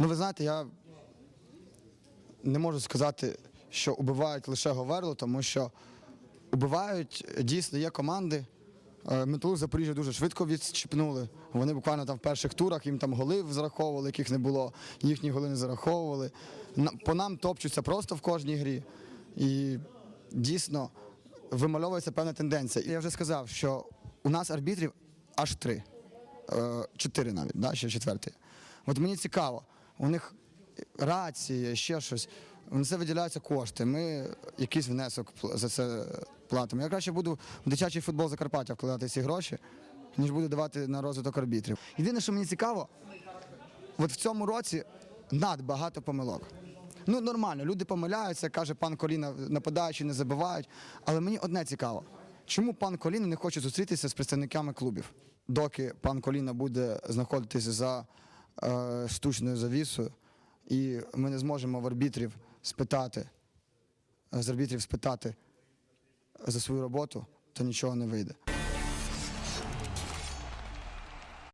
Ну, ви знаєте, я не можу сказати, що убивають лише Говерло, тому що убивають дійсно є команди. Е, Металург Запоріжжя дуже швидко відщипнули. Вони буквально там в перших турах їм там голи зараховували, яких не було, їхні голи не зараховували. По нам топчуться просто в кожній грі. І дійсно вимальовується певна тенденція. Я вже сказав, що у нас арбітрів аж три. Е, чотири навіть, да, ще четвертий. От мені цікаво, у них рації, ще щось. На це виділяються кошти. Ми якийсь внесок за це платимо. Я краще буду в дитячий футбол Закарпаття вкладати ці гроші, ніж буду давати на розвиток арбітрів. Єдине, що мені цікаво, от в цьому році надбагато помилок. Ну, нормально, люди помиляються, каже пан Коліна, нападаючі не забивають. Але мені одне цікаво. Чому пан Коліна не хоче зустрітися з представниками клубів? Доки пан Коліна буде знаходитися за штучною завісою, і ми не зможемо в арбітрів спитати, з арбітрів спитати за свою роботу, то нічого не вийде.